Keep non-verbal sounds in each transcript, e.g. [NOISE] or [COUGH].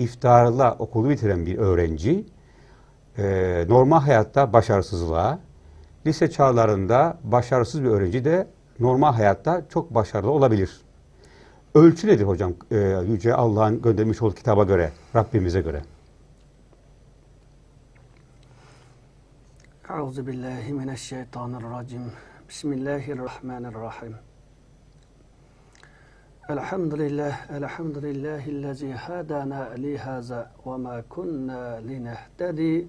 iftarla okulu bitiren bir öğrenci e, normal hayatta başarısızlığa, lise çağlarında başarısız bir öğrenci de normal hayatta çok başarılı olabilir. Ölçü nedir hocam e, Yüce Allah'ın göndermiş olduğu kitaba göre, Rabbimize göre? Euzu billahi mineşşeytanirracim. Bismillahirrahmanirrahim. الحمد لله الحمد لله الذي هدانا لهذا وما كنا لنهتدي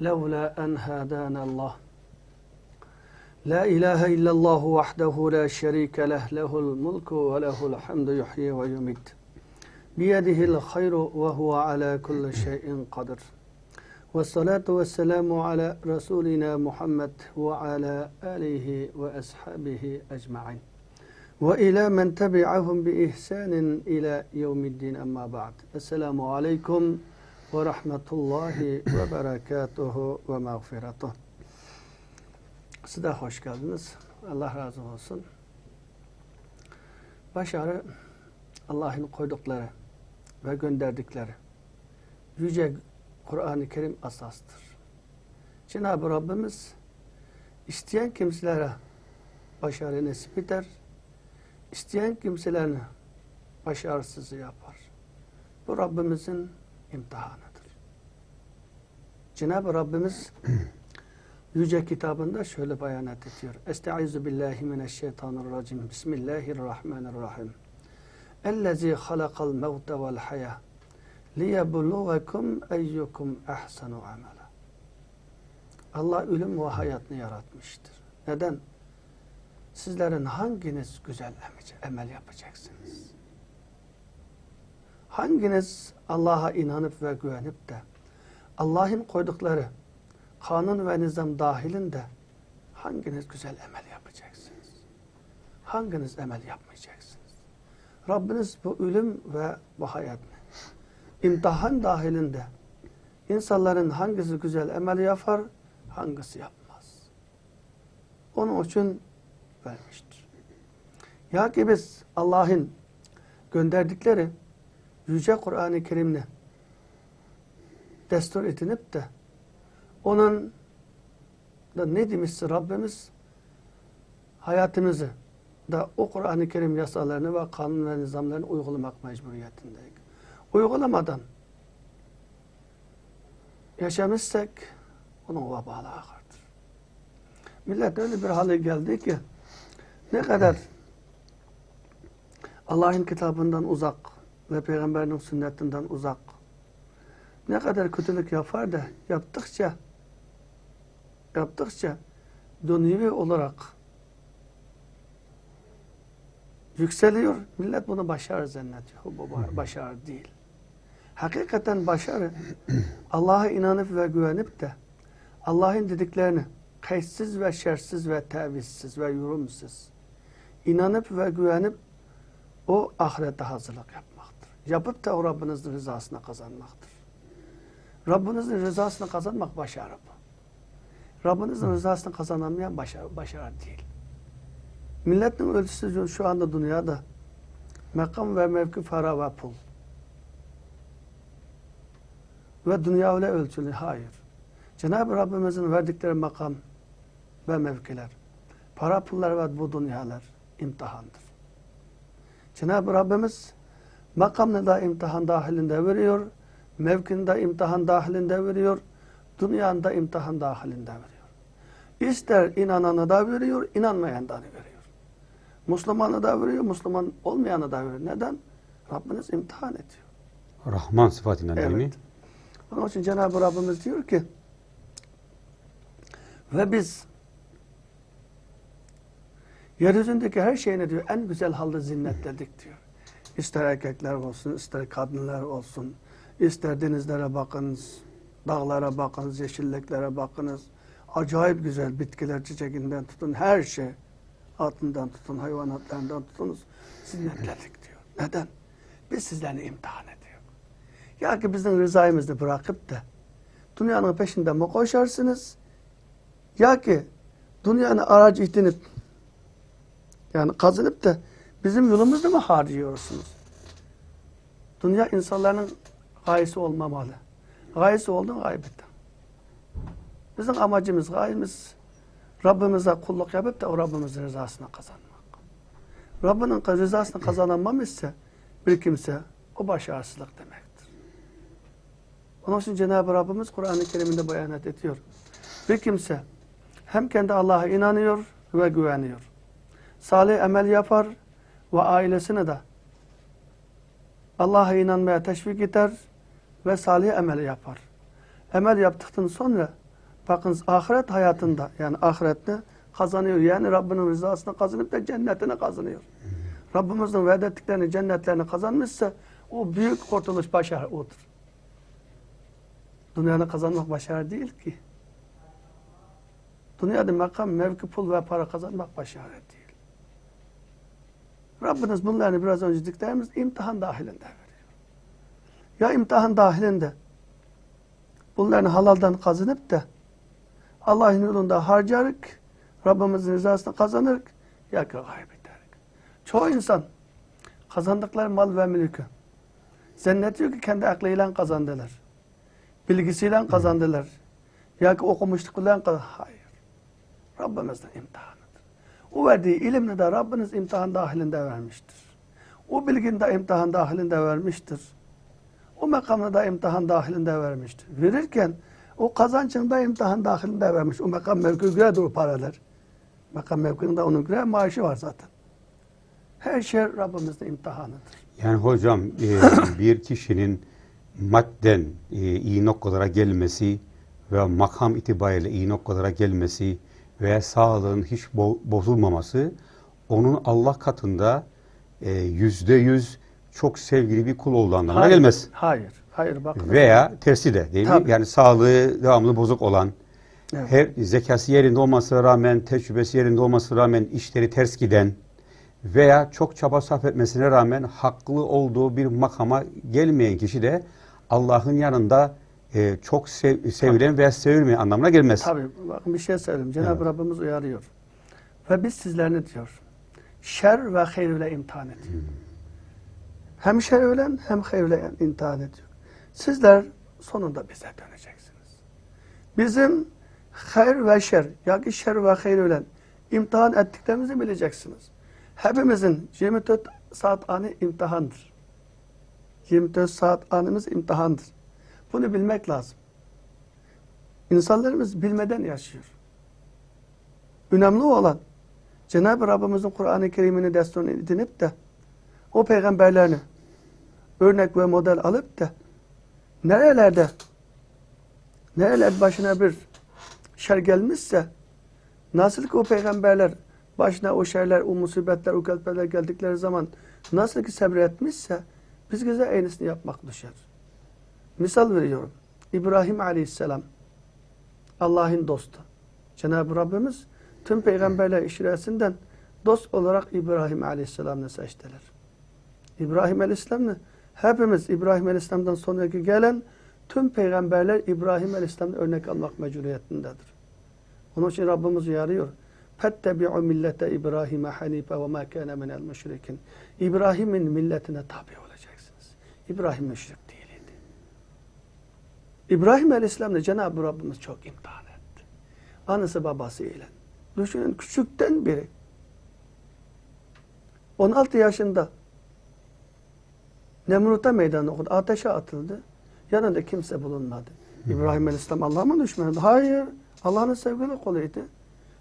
لولا أن هدانا الله. لا إله إلا الله وحده لا شريك له له الملك وله الحمد يحيي ويميت. بيده الخير وهو على كل شيء قدر. والصلاة والسلام على رسولنا محمد وعلى آله وأصحابه أجمعين. ve ila men tebi'ahum bi ihsanin ila yevmiddin emma ba'd. Esselamu aleyküm ve rahmetullahi ve berekatuhu ve mağfiratuh. Siz hoş geldiniz. Allah razı olsun. Başarı Allah'ın koydukları ve gönderdikleri yüce Kur'an-ı Kerim asastır. Cenab-ı Rabbimiz isteyen kimselere başarı nasip eder isteyen kimselerini başarısız yapar. Bu Rabbimizin imtihanıdır. Cenab-ı Rabbimiz [CLEARS THROAT] Yüce kitabında şöyle beyan ediyor. Estaizu billahi mineşşeytanirracim. Bismillahirrahmanirrahim. Ellezî halakal mevte vel hayâ liyebluvekum eyyukum ehsenu amela. Allah ölüm ve hayatını yaratmıştır. Neden? Sizlerin hanginiz güzel emel yapacaksınız? Hanginiz Allah'a inanıp ve güvenip de Allah'ın koydukları kanun ve nizam dahilinde hanginiz güzel emel yapacaksınız? Hanginiz emel yapmayacaksınız? Rabbiniz bu ölüm ve bu hayatını imtihan dahilinde insanların hangisi güzel emel yapar, hangisi yapmaz. Onun için vermiştir. Ya ki biz Allah'ın gönderdikleri Yüce Kur'an-ı Kerim'le destur edinip de onun da ne demişse Rabbimiz hayatımızı da o Kur'an-ı Kerim yasalarını ve kanun ve nizamlarını uygulamak mecburiyetindeyiz. Uygulamadan yaşamışsak onun vabalı ağırdır. Millet öyle bir hale geldi ki ne kadar Allah'ın kitabından uzak ve peygamberinin sünnetinden uzak ne kadar kötülük yapar da yaptıkça yaptıkça dünyevi olarak yükseliyor. Millet bunu başarı zannediyor. Bu başarı değil. Hakikaten başarı Allah'a inanıp ve güvenip de Allah'ın dediklerini kayıtsız ve şersiz ve tevizsiz ve yorumsuz inanıp ve güvenip o ahirete hazırlık yapmaktır. Yapıp da o Rabbinizin rızasını kazanmaktır. Rabbinizin rızasını kazanmak başarı bu. Rabbinizin rızasını kazanamayan başarı, başarı değil. Milletin ölçüsü şu anda dünyada makam ve mevki, para ve pul. Ve dünya öyle ölçülü. Hayır. Cenab-ı Rabbimizin verdikleri makam ve mevkiler, para pullar ve bu dünyalar imtihandır. Cenab-ı Rabbimiz makamını da imtihan dahilinde veriyor, mevkini de imtihan dahilinde veriyor, dünyanın da imtihan dahilinde veriyor. İster inananı da veriyor, inanmayan da veriyor. Müslümanı da veriyor, Müslüman olmayanı da veriyor. Neden? Rabbiniz imtihan ediyor. Rahman sıfatıyla değil mi? Evet. Onun için Cenab-ı Rabbimiz diyor ki ve biz yeryüzündeki her şeyini diyor en güzel halde zinnetledik diyor. İster erkekler olsun, ister kadınlar olsun, ister denizlere bakınız, dağlara bakınız, yeşilliklere bakınız. Acayip güzel bitkiler, çiçekinden tutun her şey. Atından tutun, hayvanatlarından tutunuz. Zinnetledik diyor. Neden? Biz sizlerini imtihan ediyor. Ya ki bizim rızayımızı bırakıp da dünyanın peşinden mi koşarsınız? Ya ki dünyanın aracı itinip yani kazanıp da bizim yolumuzda mı harcıyorsunuz? Dünya insanların gayesi olmamalı. Gayesi oldun kaybettin. Bizim amacımız, gayemiz Rabbimize kulluk yapıp da o Rabbimizin rızasını kazanmak. Rabbinin rızasını kazanamamışsa bir kimse o başarısızlık demektir. Onun için Cenab-ı Rabbimiz Kur'an-ı Kerim'inde beyanat ediyor. Bir kimse hem kendi Allah'a inanıyor ve güveniyor. Salih emel yapar ve ailesine de Allah'a inanmaya teşvik eder ve salih emel yapar. Emel yaptıktan sonra bakınız ahiret hayatında yani ahirette kazanıyor. Yani Rabbinin rızasını kazanıp da cennetini kazanıyor. Rabbimizin vaat ettiklerini cennetlerini kazanmışsa o büyük kurtuluş başarı odur. Dünyanı kazanmak başarı değil ki. Dünyada makam, mevki, pul ve para kazanmak başarı. Rabbiniz bunları biraz önce dediklerimiz imtihan dahilinde veriyor. Ya imtihan dahilinde bunların halaldan kazanıp da Allah'ın yolunda harcarık, Rabbimizin rızasını kazanırık, ya ki kaybederik. Çoğu insan kazandıkları mal ve mülkü zannediyor ki kendi aklıyla kazandılar. Bilgisiyle kazandılar. Ya ki okumuşluklarla kazandılar. Hayır. Rabbimizin imtihanıdır. O verdiği ilimle de Rabbiniz imtihan dahilinde vermiştir. O bilgini de imtihan dahilinde vermiştir. O makamını da imtihan dahilinde vermiştir. Verirken o kazancını da imtihan dahilinde vermiş. O makam mevki göre o paralar. Makam mevkinin de onun göre maaşı var zaten. Her şey Rabbimizin imtihanıdır. Yani hocam e, [COUGHS] bir kişinin madden e, iyi noktalara gelmesi ve makam itibariyle iyi noktalara gelmesi veya sağlığın hiç bo- bozulmaması onun Allah katında e, yüzde yüz çok sevgili bir kul olduğu anlamına Hayır, gelmez. Hayır. Hayır bakın. Veya tersi de değil Tabii. mi? Yani sağlığı devamlı bozuk olan, Evet. her zekası yerinde olmasına rağmen, tecrübesi yerinde olmasına rağmen işleri ters giden veya çok çaba sarf etmesine rağmen haklı olduğu bir makama gelmeyen kişi de Allah'ın yanında e, çok sev- sevilen veya sevilmeyen anlamına gelmez. Tabii bakın bir şey söyleyeyim. Cenab-ı Evet. Rabbimiz uyarıyor. Ve biz sizler ne diyor? Şer ve hayır ile imtihan ediyor. Hem şer ile hem hayır ile imtihan ediyor. Sizler sonunda bize döneceksiniz. Bizim hayır ve şer, ya ki şer ve hayır ile imtihan ettiklerimizi bileceksiniz. Hepimizin 24 saat anı imtihandır. 24 saat anımız imtihandır. Bunu bilmek lazım. İnsanlarımız bilmeden yaşıyor. Önemli olan Cenab-ı Rabbimizin Kur'an-ı Kerim'ini desturunu edinip de o peygamberlerini örnek ve model alıp da nerelerde nereler başına bir şer gelmişse nasıl ki o peygamberler başına o şerler, o musibetler, o kelpeler geldikleri zaman nasıl ki sabretmişse biz bize aynısını yapmak düşer. Misal veriyorum. İbrahim aleyhisselam Allah'ın dostu. Cenab-ı Rabbimiz tüm peygamberler işiresinden dost olarak İbrahim aleyhisselam'ı seçtiler. İbrahim aleyhisselam'ı hepimiz İbrahim aleyhisselam'dan sonraki gelen tüm peygamberler İbrahim aleyhisselam'ı örnek almak mecburiyetindedir. Onun için Rabbimiz uyarıyor. Fettebi'u millete İbrahim'e hanife ve ma kâne minel müşrikin. İbrahim'in milletine tabi olacaksınız. İbrahim müşrik İbrahim Aleyhisselam'la Cenab-ı Rabbimiz çok imtihan etti. Anısı babasıyla. Düşünün küçükten beri 16 yaşında Nemrut'a meydan okudu. Ateşe atıldı. Yanında kimse bulunmadı. İbrahim Aleyhisselam Allah'ın düşmanıydı. Hayır. Allah'ın sevgili kuluydu.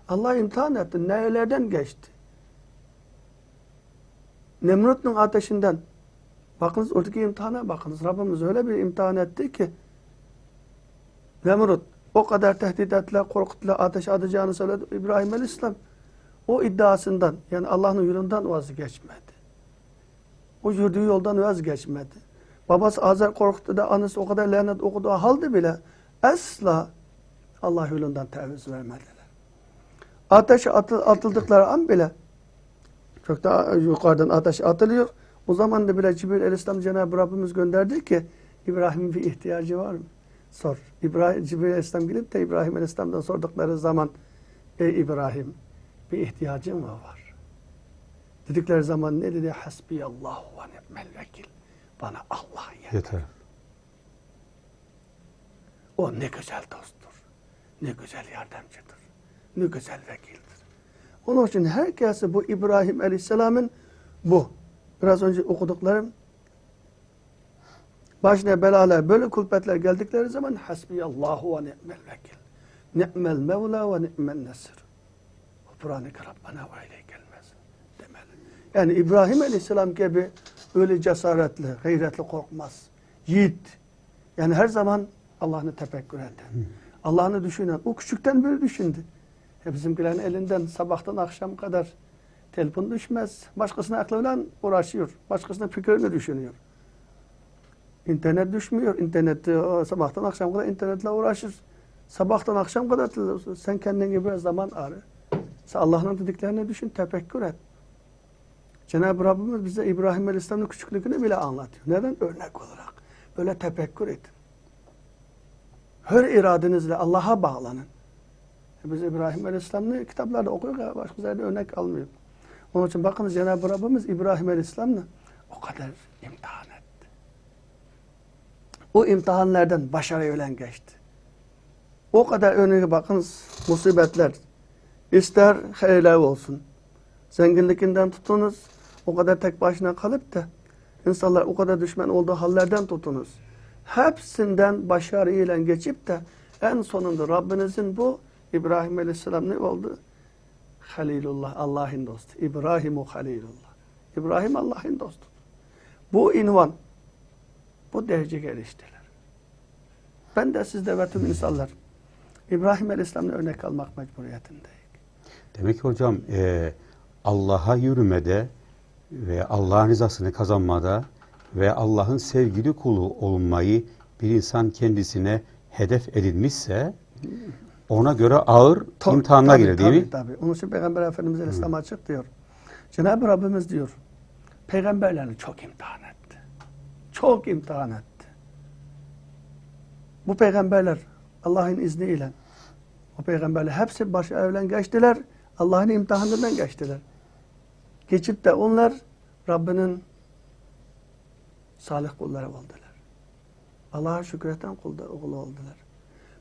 Allah imtihan etti. Nerelerden geçti? Nemrut'un ateşinden bakınız oradaki imtihana bakınız. Rabbimiz öyle bir imtihan etti ki Nemrut o kadar tehdit ettiler, korkuttular, ateş atacağını söyledi. İbrahim Aleyhisselam o iddiasından yani Allah'ın yolundan vazgeçmedi. O yürüdüğü yoldan vazgeçmedi. Babası Azer korktu da annesi o kadar lanet okudu halde bile asla Allah yolundan taviz vermediler. Ateşe atı- atıldıkları an bile çok daha yukarıdan ateş atılıyor. O zaman da bile Cibril Aleyhisselam Cenab-ı Rabbimiz gönderdi ki İbrahim'in bir ihtiyacı var mı? Sor. İbrahim, Cibril Aleyhisselam gelip de İbrahim Aleyhisselam'dan sordukları zaman Ey İbrahim bir ihtiyacın mı var? Dedikleri zaman ne dedi? Hasbiyallahu ve ni'mel vekil. Bana Allah yeter. Yeter. O ne güzel dosttur. Ne güzel yardımcıdır. Ne güzel vekildir. Onun için herkesi bu İbrahim Aleyhisselam'ın bu. Biraz önce okuduklarım başına belalar, böyle kulpetler geldikleri zaman hasbiyallahu ve ni'mel vekil. Ni'mel mevla ve ni'mel nasir. Kur'an-ı Rabbana ve ileykel demeli. Yani İbrahim Aleyhisselam gibi öyle cesaretli, gayretli korkmaz. Yiğit. Yani her zaman Allah'ını tefekkür eden. Allah'ını düşünen. O küçükten beri düşündü. E bizimkilerin elinden sabahtan akşam kadar telefon düşmez. Başkasına aklıyla uğraşıyor. Başkasına fikrini düşünüyor. İnternet düşmüyor. İnternet e, sabahtan akşam kadar internetle uğraşır. Sabahtan akşam kadar sen kendin gibi zaman arı. Sen Allah'ın dediklerini düşün, tefekkür et. Cenab-ı Rabbimiz bize İbrahim Aleyhisselam'ın küçüklüğünü bile anlatıyor. Neden? Örnek olarak. Böyle tefekkür edin. Her iradenizle Allah'a bağlanın. E Biz İbrahim Aleyhisselam'ı kitaplarda okuyoruz, başka yerde örnek almıyor. Onun için bakınız Cenab-ı Rabbimiz İbrahim Aleyhisselam'la o kadar imtihan. O imtihanlardan başarı ölen geçti. O kadar önüne bakınız musibetler. İster hayırlı olsun. Zenginlikinden tutunuz. O kadar tek başına kalıp da insanlar o kadar düşman olduğu hallerden tutunuz. Hepsinden başarıyla geçip de en sonunda Rabbinizin bu İbrahim Aleyhisselam ne oldu? Halilullah, Allah'ın dostu. İbrahimu Halilullah. İbrahim Allah'ın dostu. Bu invan, bu derece geliştiler. Ben de sizde ve tüm insanlar İbrahim Aleyhisselam'la örnek almak mecburiyetindeyim. Demek ki hocam e, Allah'a yürümede ve Allah'ın rızasını kazanmada ve Allah'ın sevgili kulu olmayı bir insan kendisine hedef edinmişse ona göre ağır Tabii, imtihanına tabii, girer değil tabii, mi? Tabii. Onun için Peygamber Efendimiz Aleyhisselam açık diyor. Cenab-ı Rabbimiz diyor, peygamberlerini çok imtihan etti. Çok imtihan etti. Bu peygamberler Allah'ın izniyle o peygamberler hepsi başı evlen geçtiler. Allah'ın imtihanından geçtiler. Geçip de onlar Rabbinin salih kulları oldular. Allah'a şükreten kulda, kulu oldular.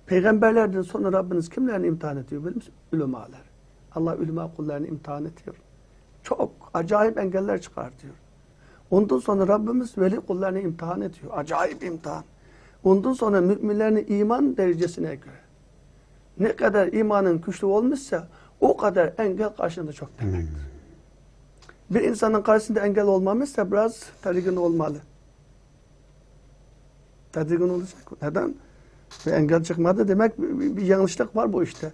Peygamberlerden sonra Rabbiniz kimlerini imtihan ediyor biliyor musun? Ülemalar. Allah ülema kullarını imtihan ediyor. Çok acayip engeller çıkartıyor. Ondan sonra Rabbimiz veli kullarını imtihan ediyor. Acayip imtihan. Ondan sonra müminlerin iman derecesine göre ne kadar imanın güçlü olmuşsa o kadar engel karşında çok demektir. Bir insanın karşısında engel olmamışsa biraz tedirgin olmalı. Tedirgin olacak. Neden? Bir engel çıkmadı demek bir, bir- bir yanlışlık var bu işte.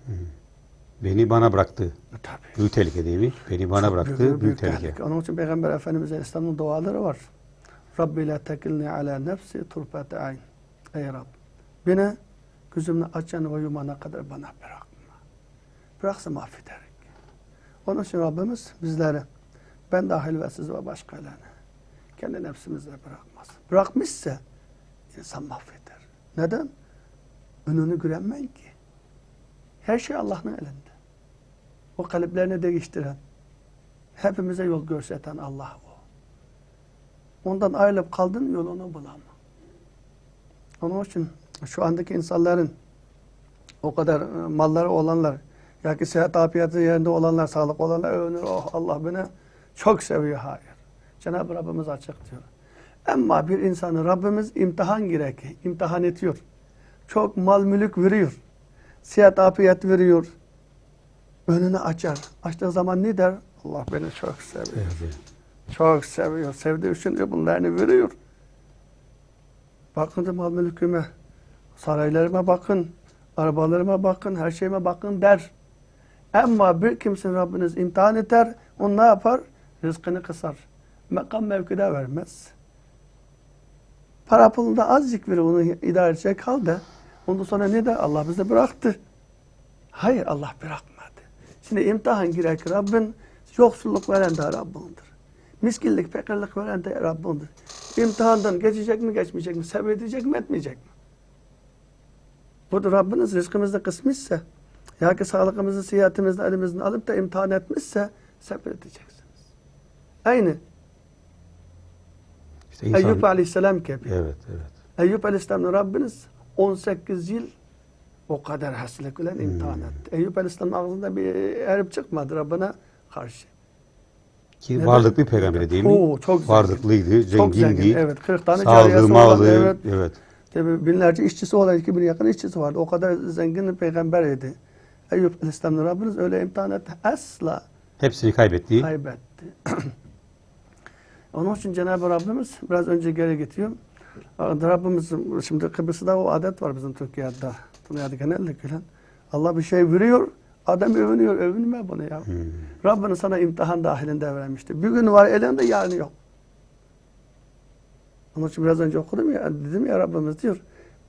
Beni bana bıraktı. Tabii. Büyük tehlike değil mi? Beni bana Çok bıraktı. Büyük, tehlike. Onun için Peygamber Efendimiz Aleyhisselam'ın duaları var. Rabbi la tekilni ala nefsi turfete ayn. Ey Rab, beni gözümü açan ve yumana kadar bana bırakma. Bıraksam affederek. Onun için Rabbimiz bizleri, ben dahil ve siz ve başkalarını kendi nefsimizle bırakmaz. Bırakmışsa insan mahveder. Neden? Önünü göremeyin ki. Her şey Allah'ın elinde. O kalplerini değiştiren, hepimize yol gösteren Allah o. Ondan ayrılıp kaldın yolunu bulama. Onun için şu andaki insanların o kadar e, malları olanlar, ya ki sıhhat afiyeti yerinde olanlar, sağlık olanlar övünür. Oh Allah beni çok seviyor. Hayır. Cenab-ı Rabbimiz açık diyor. Ama bir insanı Rabbimiz imtihan gerek, imtihan ediyor. Çok mal mülük veriyor. Sıhhat afiyet veriyor. Önünü açar. Açtığı zaman ne der? Allah beni çok seviyor. Evet. Çok seviyor. Sevdiği için de bunlarını veriyor. Bakın da mal mülküme, saraylarıma bakın, arabalarıma bakın, her şeyime bakın der. Ama bir kimsin Rabbiniz imtihan eder, o ne yapar? Rızkını kısar. Makam mevkide vermez. Para pulunda azıcık verir onu idare edecek halde. Ondan sonra ne der? Allah bizi bıraktı. Hayır Allah bırakmadı. Şimdi imtihan girek Rabbin yoksulluk veren de Rabbindir. Miskinlik, fakirlik veren de Rabbindir. İmtihandan geçecek mi, geçmeyecek mi? Sabredecek mi, etmeyecek mi? Burada Rabbiniz rızkımızda kısmışsa, ya ki sağlığımızı, sıhhatimizi elimizden alıp da imtihan etmişse sabredeceksiniz. Aynı İşte insan- Eyüp Aleyhisselam gibi. Evet, evet. Eyüp Aleyhisselam'ın Rabbiniz 18 yıl o kadar hastalık ile imtihan etti. Eyüp Aleyhisselam'ın ağzında bir erip çıkmadı Rabbine karşı. Ki Neden? varlıklı bir peygamber değil mi? Oo, çok zengin. Varlıklıydı, Çok zengin. zengindi. Evet. 40 tane Sağlığı, olan, evet. evet. Tabii binlerce işçisi olan 2000 yakın işçisi vardı. O kadar zengin bir peygamber idi. Eyüp Aleyhisselam'ın Rabbiniz öyle imtihan etti. Asla Hepsini kaybetti. kaybetti. [CLEARS THROAT] Onun için Cenab-ı Rabbimiz biraz önce geri getiriyor. Rabbimiz şimdi Kıbrıs'ta o adet var bizim Türkiye'de. Dünyada genellikle. Allah bir şey veriyor. Adam övünüyor. Övünme bunu ya. Hmm. Rabbinin sana imtihan dahilinde vermişti. Bir gün var elinde yarın yok. Onun için biraz önce okudum ya, dedim ya Rabbimiz diyor.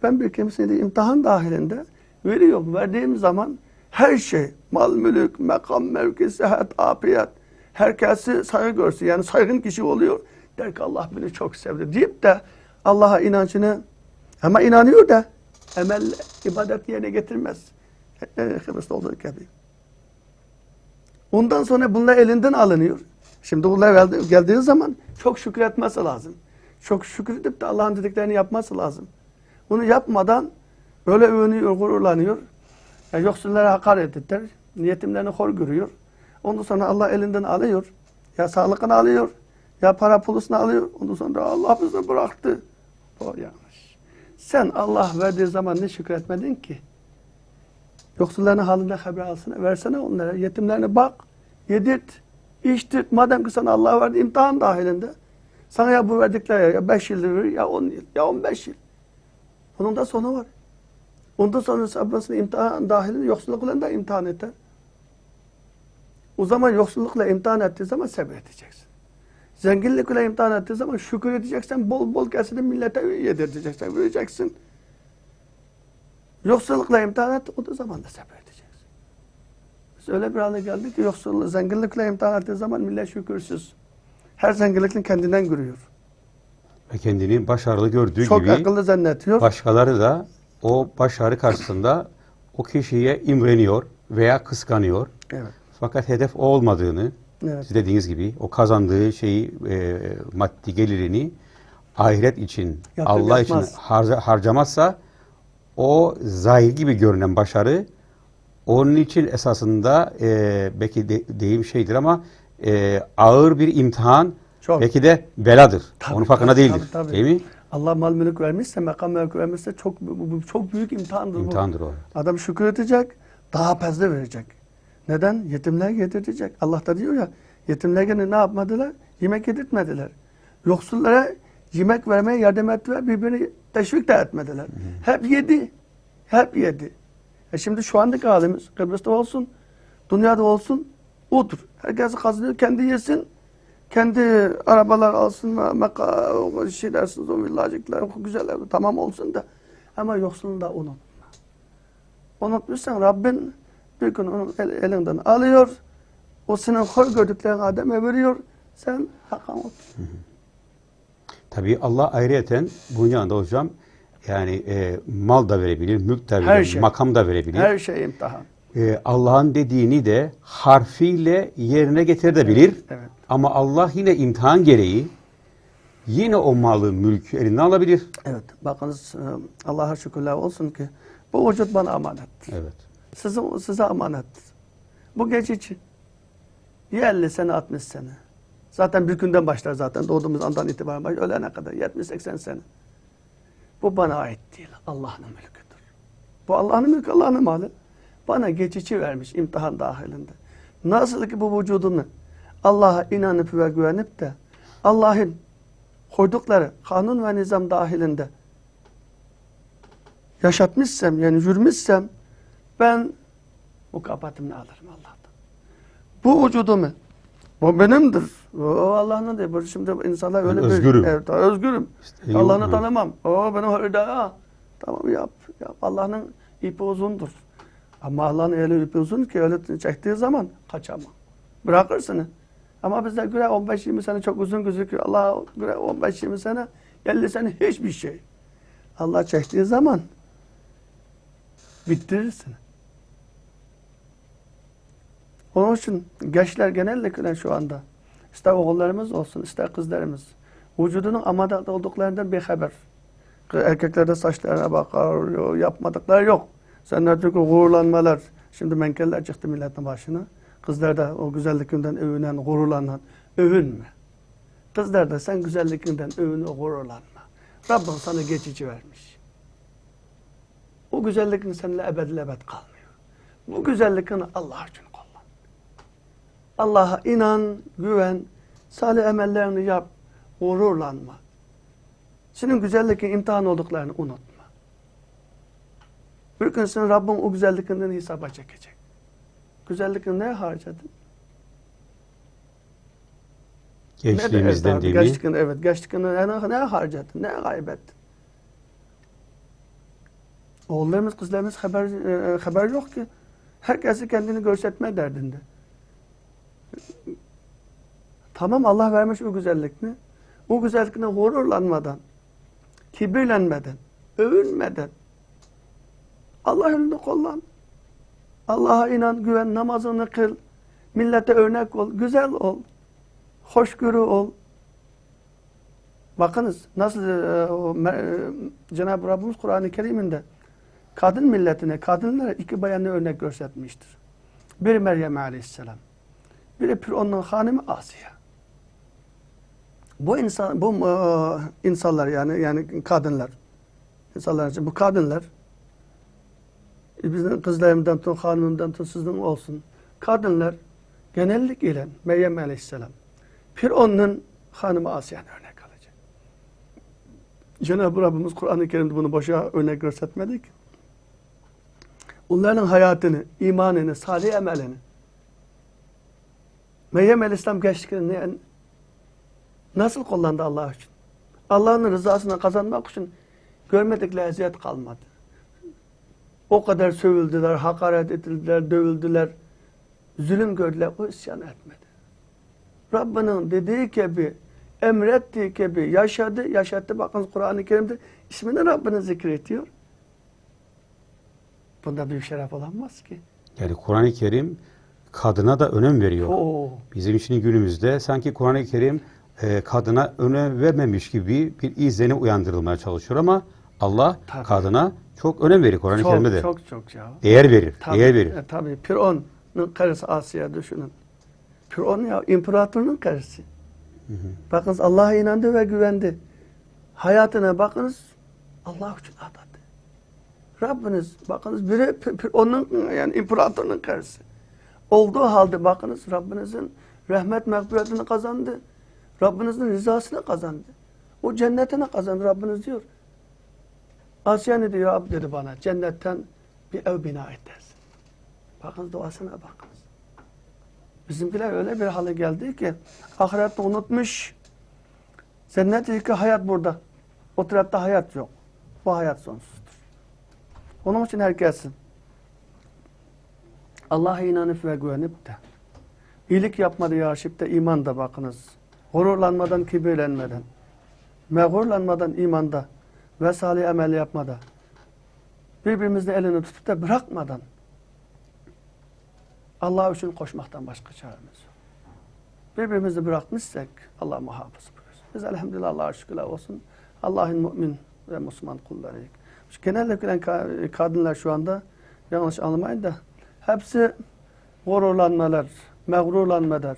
Ben bir kimseyi de imtihan dahilinde veriyorum. Verdiğim zaman her şey, mal, mülük, makam, mevki, sıhhat, afiyet, herkesi saygı görsün. Yani saygın kişi oluyor. Der ki Allah beni çok sevdi deyip de Allah'a inancını ama inanıyor da emel ibadet yerine getirmez. Kıbrıs'ta olduğu gibi. Ondan sonra bunlar elinden alınıyor. Şimdi bunlar geldi- geldiği zaman çok şükretmesi lazım. Çok şükredip de Allah'ın dediklerini yapması lazım. Bunu yapmadan öyle övünüyor, gururlanıyor. Ya yoksullara hakaret eder. Niyetimlerini hor görüyor. Ondan sonra Allah elinden alıyor. Ya sağlıkını alıyor. Ya para pulusunu alıyor. Ondan sonra Allah bizi bıraktı. O yanlış. Sen Allah verdiği zaman ne şükretmedin ki? Yoksulların halinde haber alsana, versene onlara. Yetimlerine bak, yedirt, içtirt. Madem ki sana Allah verdi imtihan dahilinde. Sana ya bu verdikleri ya 5 yıl verir ya 10 yıl ya 15 yıl. Onun da sonu var. Ondan sonra sabrasını imtihan dahilinde yoksullukla da imtihan eder. O zaman yoksullukla imtihan ettiği zaman sabredeceksin. Zenginlikle imtihan ettiği zaman şükür edeceksin. Bol bol kesilip millete yedireceksin, vereceksin. Yoksullukla imtihan et, o da zaman da sabredeceksin. Biz öyle bir hale geldik ki yoksulluk, zenginlikle imtihan ettiği zaman millet şükürsüz. Her zenginlikle kendinden görüyor. Ve kendini başarılı gördüğü Çok gibi akıllı zannediyor. başkaları da o başarı karşısında o kişiye imreniyor veya kıskanıyor. Evet. Fakat hedef o olmadığını, Evet. siz dediğiniz gibi o kazandığı şeyi, e, maddi gelirini ahiret için, Yatırım Allah için yapmaz. harca, harcamazsa o zahir gibi görünen başarı onun için esasında e, belki de, deyim şeydir ama e, ağır bir imtihan Çok. belki de beladır. Tabii, Onun farkında tabii, değildir. tabii, tabii. Değil mi? Allah mal mülk vermişse, makam mevki vermişse çok bu, bu çok büyük imtihandır bu. İmtihandır o. Adam şükür edecek, daha fazla verecek. Neden? Yetimler yedirecek. Allah da diyor ya, yetimler gene ne yapmadılar? Yemek yedirtmediler. Yoksullara yemek vermeye yardım ettiler, birbirini teşvik de etmediler. Hep yedi. Hep yedi. E şimdi şu andaki halimiz, Kıbrıs'ta olsun, dünyada olsun, odur. Herkes kazanıyor, kendi yesin. Kendi arabalar alsın, meka, o şeylersiz, o villacıklar, güzel tamam olsun da. Ama yoksulunu da unutma. Unutmuşsan Rabbin bir gün onun el- elinden alıyor. O senin hor gördüklerin ademe veriyor. Sen hakkını ot. Tabii Allah ayrıyeten bunun yanında hocam yani e, mal da verebilir, mülk de verebilir, şey. makam da verebilir. Her şey imtihan. E, Allah'ın dediğini de harfiyle yerine getirebilir. Evet. Ama Allah yine imtihan gereği yine o malı, mülkü elinden alabilir. Evet. Bakınız e, Allah'a şükürler olsun ki bu vücut bana emanet. Evet. Size, size emanet. Bu geçici. Ya 50 sene 60 sene. Zaten bir günden başlar zaten doğduğumuz andan itibaren başlar. Ölene kadar 70-80 sene. Bu bana ait değil. Allah'ın mülküdür. Bu Allah'ın mülkü, Allah'ın malı. Bana geçici vermiş imtihan dahilinde. Nasıl ki bu vücudunu Allah'a inanıp ve güvenip de Allah'ın koydukları kanun ve nizam dahilinde yaşatmışsam yani yürümüşsem ben mukafatımı alırım Allah'tan. Bu vücudumu bu benimdir. O Allah'ın değil. Bu Şimdi insanlar öyle Ben bir özgürüm. Evet, özgürüm. İşte Allah'ını tanımam. O benim hırda. Tamam yap. yap. Allah'ın ipi uzundur. Ama Allah'ın eli ipi uzun ki öyle çektiği zaman kaçamam. Bırakır seni. Ama bize göre 15-20 sene çok uzun gözüküyor. Allah'a göre 15-20 sene 50 sene hiçbir şey. Allah çektiği zaman bittirir seni. Onun için gençler genellikle şu anda ister oğullarımız olsun ister kızlarımız vücudunun amadat olduklarından bir haber. Erkekler de saçlarına bakar, yapmadıkları yok. Senden çünkü gururlanmalar. Şimdi menkeller çıktı milletin başına. Kızlar da o güzellikinden övünen, gururlanan. Övünme. Kızlar da sen güzellikinden övünü, gururlanma. Rabbim sana geçici vermiş. O güzellikin seninle ebedil ebed kalmıyor. Bu güzellikini Allah için. Allah'a inan, güven, salih emellerini yap, gururlanma. Senin güzellikin imtihan olduklarını unutma. Bir gün sen Rabbin o güzellikinden hesaba çekecek. Güzellikini neye harcadın? Gençliğimizden evet, değil mi? Gençliğini, evet. Gençliğini ne, ne harcadın? Ne kaybettin? Oğullarımız, kızlarımız haber, e, haber yok ki. Herkesi kendini görsetme derdinde. Tamam Allah vermiş o güzellikini. O güzellikine gururlanmadan, kibirlenmeden, övünmeden Allah yolunda kullan. Allah'a inan, güven, namazını kıl. Millete örnek ol, güzel ol. Hoşgörü ol. Bakınız nasıl e, e, Cenab-ı Rabbimiz Kur'an-ı Kerim'inde kadın milletine, kadınlara iki bayanı örnek göstermiştir. Biri Meryem Aleyhisselam. Biri Firavun'un hanımı Asiye. Bu insan bu e, insanlar yani yani kadınlar insanlar için bu kadınlar e, bizim kızlarımdan tut, hanımından tut, sizin olsun. Kadınlar genellikle Meryem Aleyhisselam Firavun'un hanımı Asiye'nin örnek alacak. Cenab-ı Rabbimiz Kur'an-ı Kerim'de bunu boşa örnek göstermedik. Onların hayatını, imanını, salih emelini Meryem Aleyhisselam gençliğini nasıl kullandı Allah için? Allah'ın rızasını kazanmak için görmedikleri eziyet kalmadı. O kadar sövüldüler, hakaret edildiler, dövüldüler, zulüm gördüler, o isyan etmedi. Rabbinin dediği gibi, emrettiği gibi yaşadı, yaşattı. Bakın Kur'an-ı Kerim'de ismini Rabbinin zikrediyor. Bunda büyük şeref olamaz ki. Yani Kur'an-ı Kerim kadına da önem veriyor. Oo. Bizim için günümüzde sanki Kur'an-ı Kerim e, kadına önem vermemiş gibi bir izlenim uyandırılmaya çalışıyor ama Allah Tabii. kadına çok önem verir Kur'an-ı Kerim'de de. Çok çok ya. Değer verir. Tabii, Değer verir. e, tabii. Firavun'un karısı Asya düşünün. Firavun ya imparatorun karısı. Bakınız Allah'a inandı ve güvendi. Hayatına bakınız Allah için adadı. Rabbiniz bakınız biri Fi- Firavun'un yani imparatorun karısı. Olduğu halde bakınız Rabbinizin rahmet mağfiretini kazandı. Rabbinizin rızasını kazandı. O cennetine kazandı Rabbiniz diyor. Asya ne diyor Rab dedi bana cennetten bir ev bina et dersin. Bakın duasına bakınız. Bizimkiler öyle bir hale geldi ki ahirette unutmuş. Cennet ki hayat burada. O hayat yok. Bu hayat sonsuzdur. Onun için herkesin Allah'a inanıp ve güvenip de iyilik yapmada yarışıp da iman da bakınız. Gururlanmadan, kibirlenmeden, mağrurlanmadan imanda ve salih emel yapmada birbirimizin elini tutup da bırakmadan Allah için koşmaktan başka çaremiz yok. Birbirimizi bırakmışsak Allah muhafaza buyursun. Biz elhamdülillah Allah'a şükürler olsun. Allah'ın mümin ve Müslüman kullarıyız. Genellikle ka- kadınlar şu anda yanlış anlamayın da hepsi gururlanmalar, mağrurlanmalar,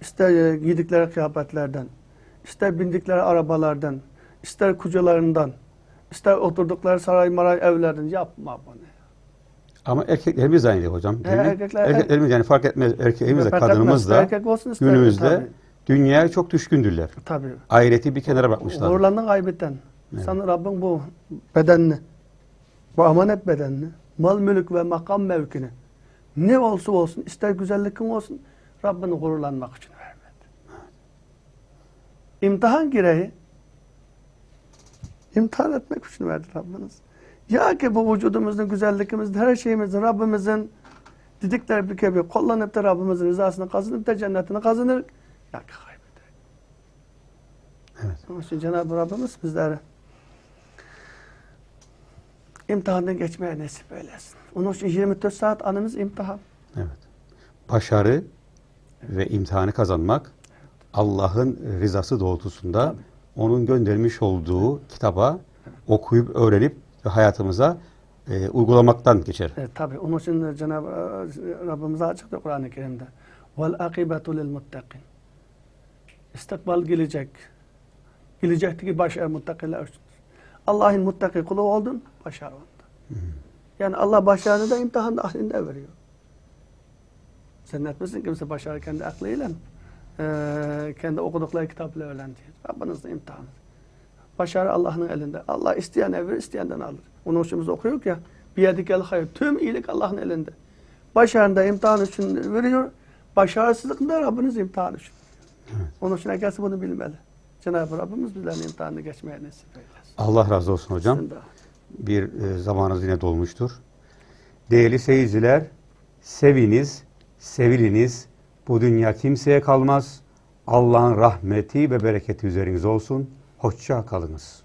ister e, giydikleri kıyafetlerden, ister bindikleri arabalardan, ister kucalarından, ister oturdukları saray maray evlerden yapma bunu. Ama erkeklerimiz aynı hocam. Değil He, mi? erkekler- Erkeklerimiz yani fark etmez erkeğimiz de kadınımız da erkek olsun ister günümüzde tabii. dünyaya çok düşkündürler. Tabii. Ahireti bir kenara bırakmışlar. Uğurlandın kaybetten. Sana Rabbin bu bedenini, bu amanet bedenini, mal mülk ve makam mevkini ne olsa olsun, ister güzellikin olsun, Rabbini gururlanmak için vermedi. İmtihan gireyi imtihan etmek için verdi Rabbiniz. Ya ki bu vücudumuzun, güzellikimizin, her şeyimizin, Rabbimizin dedikleri bir gibi kullanıp da Rabbimizin rızasını kazanıp da cennetini kazanır. Ya ki kaybeder. Evet. Onun için Cenab-ı Rabbimiz bizlere imtihandan geçmeye nasip eylesin. Onun için 24 saat anımız imtihan. Evet. Başarı ve imtihanı kazanmak Allah'ın rızası doğrultusunda Tabii. onun göndermiş olduğu kitaba okuyup öğrenip ve hayatımıza e, uygulamaktan geçer. E, tabi onun için Cenab-ı e, Rabbimiz açıktı Kur'an-ı Kerim'de. Vel akibetu lil muttakin. İstikbal gelecek. Gelecekteki başarı muttakiler için. Allah'ın muttaki kulu oldun, başarı oldu. Yani Allah başarını da imtihan ahlinde veriyor. Zannetmesin kimse başarı kendi aklıyla, e, kendi okudukları kitapla öğrendi. Rabbinizin imtihanı. Başarı Allah'ın elinde. Allah isteyene verir, isteyenden alır. Onun biz okuyoruz ya, biyedikel hayır. Tüm iyilik Allah'ın elinde. Başarında imtihan için veriyor, başarısızlıkında Rabbiniz imtihan için. Onun için herkes bunu bilmeli. Cenab-ı Rabbimiz bizlerin imtihanını geçmeye nasip eylesin. Allah razı olsun hocam. Bir e, zamanınız yine dolmuştur. Değerli seyirciler, seviniz, seviliniz. Bu dünya kimseye kalmaz. Allah'ın rahmeti ve bereketi üzerinize olsun. Hoşça kalınız.